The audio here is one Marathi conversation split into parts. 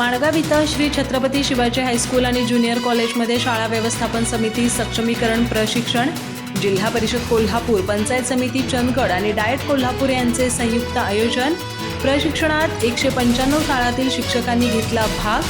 माणगाव इथं श्री छत्रपती शिवाजी हायस्कूल आणि ज्युनियर कॉलेजमध्ये शाळा व्यवस्थापन समिती सक्षमीकरण प्रशिक्षण जिल्हा परिषद कोल्हापूर पंचायत समिती चंदगड आणि डायट कोल्हापूर यांचे संयुक्त आयोजन. प्रशिक्षणात एकशे पंच्याण्णव शाळातील शिक्षकांनी घेतला भाग.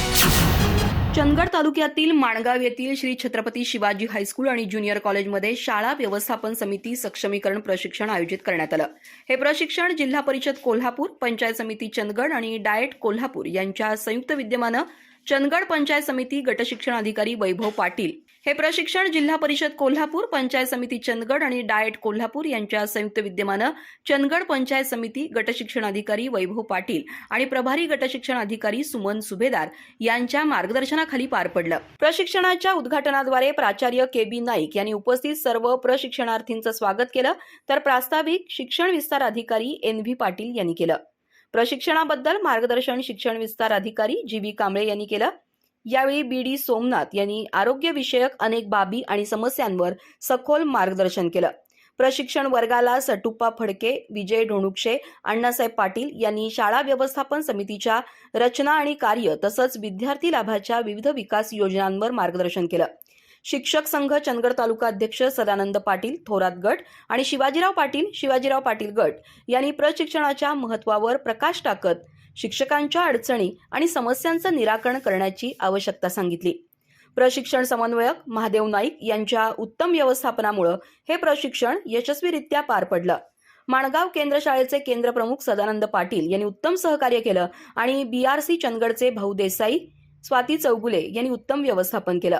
चंदगड तालुक्यातील माणगाव येथील श्री छत्रपती शिवाजी हायस्कूल आणि ज्युनियर कॉलेजमध्ये शाळा व्यवस्थापन समिती सक्षमीकरण प्रशिक्षण आयोजित करण्यात आलं. हे प्रशिक्षण जिल्हा परिषद कोल्हापूर पंचायत समिती चंदगड आणि डाएट कोल्हापूर यांच्या संयुक्त विद्यमानं चंदगड पंचायत समिती गटशिक्षण अधिकारी वैभव पाटील. हे प्रशिक्षण जिल्हा परिषद कोल्हापूर पंचायत समिती चंदगड आणि डाएट कोल्हापूर यांच्या संयुक्त विद्यमानं चंदगड पंचायत समिती गटशिक्षण अधिकारी वैभव पाटील आणि प्रभारी गटशिक्षण अधिकारी सुमन सुभेदार यांच्या मार्गदर्शनाखाली पार पडलं. प्रशिक्षणाच्या उद्घाटनाद्वारे प्राचार्य के बी नाईक यांनी उपस्थित सर्व प्रशिक्षणार्थींचं स्वागत केलं. तर प्रास्ताविक शिक्षण विस्तार अधिकारी एन व्ही पाटील यांनी केलं. प्रशिक्षणाबद्दल मार्गदर्शन शिक्षण विस्तार अधिकारी जी व्ही कांबळे यांनी केलं. यावेळी बी डी सोमनाथ यांनी आरोग्यविषयक अनेक बाबी आणि समस्यांवर सखोल मार्गदर्शन केलं. प्रशिक्षण वर्गाला सटुप्पा फडके विजय ढोणुक्षे अण्णासाहेब पाटील यांनी शाळा व्यवस्थापन समितीच्या रचना आणि कार्य तसंच विद्यार्थी लाभाच्या विविध विकास योजनांवर मार्गदर्शन केलं. शिक्षक संघ चंदगड तालुका अध्यक्ष सदानंद पाटील थोरात गट आणि शिवाजीराव पाटील शिवाजीराव पाटील गट यांनी प्रशिक्षणाच्या महत्वावर प्रकाश टाकत शिक्षकांच्या अडचणी आणि समस्यांचं निराकरण करण्याची आवश्यकता सांगितली. प्रशिक्षण समन्वयक महादेव नाईक यांच्या उत्तम व्यवस्थापनामुळे हे प्रशिक्षण यशस्वीरित्या पार पडलं. माणगाव केंद्र शाळेचे केंद्र प्रमुख सदानंद पाटील यांनी उत्तम सहकार्य केलं आणि बीआरसी चंदगडचे भाऊ देसाई स्वाती चौगुले यांनी उत्तम व्यवस्थापन केलं.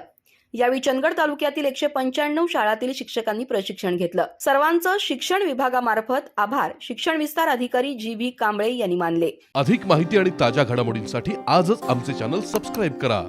यावेळी चंदगड तालुक्यातील एकशे पंच्याण्णव शाळातील शिक्षकांनी प्रशिक्षण घेतलं. सर्वांचं शिक्षण विभागामार्फत आभार शिक्षण विस्तार अधिकारी जी व्ही कांबळे यांनी मानले. अधिक माहिती आणि ताज्या घडामोडींसाठी आजच आमचे चॅनल सबस्क्राईब करा.